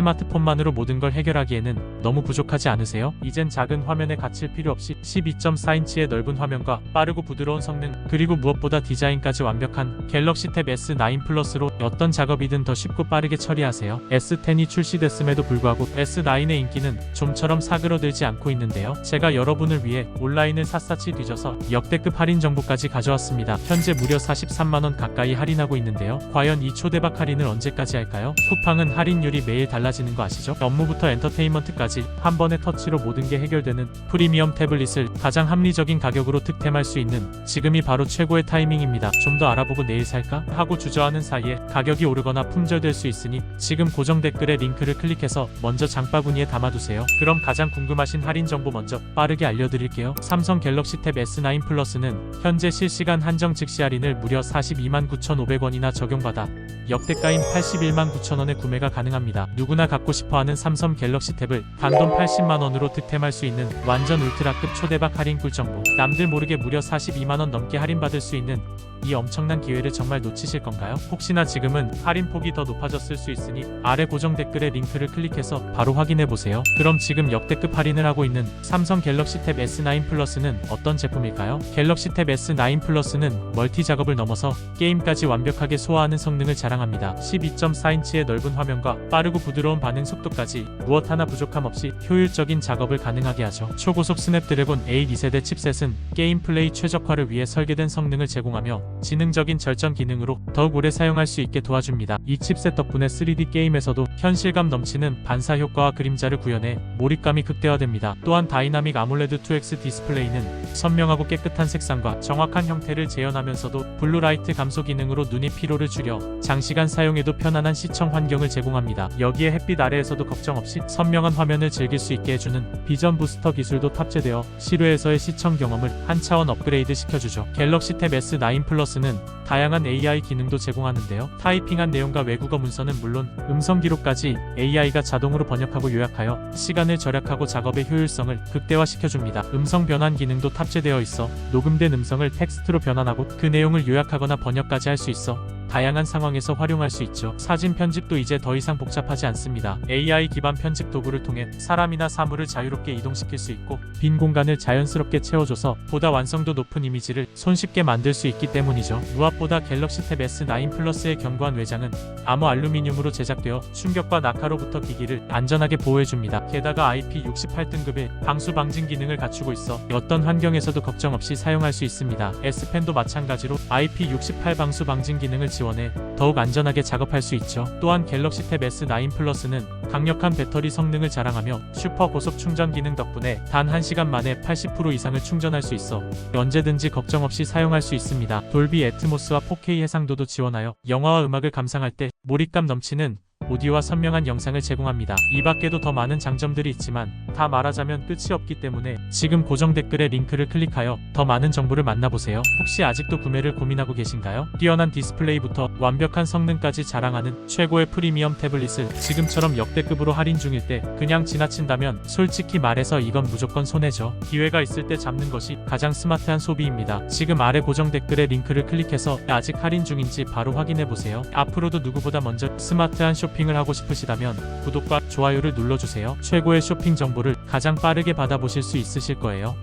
스마트폰만으로 모든 걸 해결하기에는 너무 부족하지 않으세요? 이젠 작은 화면에 갇힐 필요 없이 12.4인치의 넓은 화면과 빠르고 부드러운 성능 그리고 무엇보다 디자인까지 완벽한 갤럭시 탭 S9 플러스로 어떤 작업이든 더 쉽고 빠르게 처리하세요. S10이 출시됐음에도 불구하고 S9의 인기는 좀처럼 사그러들지 않고 있는데요. 제가 여러분을 위해 온라인을 샅샅이 뒤져서 역대급 할인 정보까지 가져왔습니다. 현재 무려 43만원 가까이 할인하고 있는데요. 과연 이 초대박 할인을 언제까지 할까요? 쿠팡은 할인율이 매일 달라 지는 거 아시죠? 업무부터 엔터테인먼트까지 한 번의 터치로 모든 게 해결되는 프리미엄 태블릿을 가장 합리적인 가격으로 득템할 수 있는 지금이 바로 최고의 타이밍입니다. 좀 더 알아보고 내일 살까? 하고 주저하는 사이에 가격이 오르거나 품절될 수 있으니 지금 고정 댓글에 링크를 클릭해서 먼저 장바구니에 담아두세요. 그럼 가장 궁금하신 할인 정보 먼저 빠르게 알려드릴게요. 삼성 갤럭시 탭 S9 플러스는 현재 실시간 한정 즉시 할인을 무려 42만 9,500원이나 적용받아 역대가인 81만 9천원에 구매가 가능합니다. 누구나 갖고 싶어하는 삼성 갤럭시 탭을 단돈 80만원으로 득템할 수 있는 완전 울트라급 초대박 할인 꿀정보 남들 모르게 무려 42만원 넘게 할인받을 수 있는 이 엄청난 기회를 정말 놓치실 건가요? 혹시나 지금은 할인 폭이 더 높아졌을 수 있으니 아래 고정 댓글에 링크를 클릭해서 바로 확인해 보세요. 그럼 지금 역대급 할인을 하고 있는 삼성 갤럭시 탭 S9 플러스는 어떤 제품일까요? 갤럭시 탭 S9 플러스는 멀티 작업을 넘어서 게임까지 완벽하게 소화하는 성능을 자랑합니다. 12.4인치의 넓은 화면과 빠르고 부드러운 반응 속도까지 무엇 하나 부족함 없이 효율적인 작업을 가능하게 하죠. 초고속 스냅드래곤 8 2세대 칩셋은 게임 플레이 최적화를 위해 설계된 성능을 제공하며 지능적인 절전 기능으로 더욱 오래 사용할 수 있게 도와줍니다. 이 칩셋 덕분에 3D 게임에서도 현실감 넘치는 반사 효과와 그림자를 구현해 몰입감이 극대화됩니다. 또한 다이나믹 아몰레드 2X 디스플레이는 선명하고 깨끗한 색상과 정확한 형태를 재현하면서도 블루라이트 감소 기능으로 눈의 피로를 줄여 장시간 사용해도 편안한 시청 환경을 제공합니다. 여기에 햇빛 아래에서도 걱정 없이 선명한 화면을 즐길 수 있게 해주는 비전 부스터 기술도 탑재되어 실외에서의 시청 경험을 한 차원 업그레이드 시켜주죠. 갤럭시 탭 S9 플러스는 다양한 AI 기능도 제공하는데요. 타이핑한 내용과 외국어 문서는 물론 음성 기록까지 AI가 자동으로 번역하고 요약하여 시간을 절약하고 작업의 효율성을 극대화시켜줍니다. 음성 변환 기능도 탑재되어 있어 녹음된 음성을 텍스트로 변환하고 그 내용을 요약하거나 번역까지 할 수 있어 다양한 상황에서 활용할 수 있죠. 사진 편집도 이제 더 이상 복잡하지 않습니다. AI 기반 편집 도구를 통해 사람이나 사물을 자유롭게 이동시킬 수 있고 빈 공간을 자연스럽게 채워줘서 보다 완성도 높은 이미지를 손쉽게 만들 수 있기 때문이죠. 무엇보다 갤럭시 탭 S9 플러스의 견고한 외장은 암호 알루미늄으로 제작되어 충격과 낙하로부터 기기를 안전하게 보호해줍니다. 게다가 IP68등급의 방수 방진 기능을 갖추고 있어 어떤 환경에서도 걱정 없이 사용할 수 있습니다. S펜도 마찬가지로 IP68 방수 방진 기능을 지원해 더욱 안전하게 작업할 수 있죠. 또한 갤럭시 탭 S9 플러스는 강력한 배터리 성능을 자랑하며 슈퍼 고속 충전 기능 덕분에 단 1시간 만에 80% 이상을 충전할 수 있어 언제든지 걱정 없이 사용할 수 있습니다. 돌비 애트모스와 4K 해상도도 지원하여 영화와 음악을 감상할 때 몰입감 넘치는 오디오와 선명한 영상을 제공합니다. 이 밖에도 더 많은 장점들이 있지만 다 말하자면 끝이 없기 때문에 지금 고정 댓글에 링크를 클릭하여 더 많은 정보를 만나보세요. 혹시 아직도 구매를 고민하고 계신가요? 뛰어난 디스플레이부터 완벽한 성능까지 자랑하는 최고의 프리미엄 태블릿을 지금처럼 역대급으로 할인 중일 때 그냥 지나친다면 솔직히 말해서 이건 무조건 손해죠. 기회가 있을 때 잡는 것이 가장 스마트한 소비입니다. 지금 아래 고정 댓글에 링크를 클릭해서 아직 할인 중인지 바로 확인해 보세요. 앞으로도 누구보다 먼저 스마트한 쇼핑을 하고 싶으시다면 구독과 좋아요를 눌러주세요. 최고의 쇼핑 정보를 가장 빠르게 받아보실 수 있으실 거예요.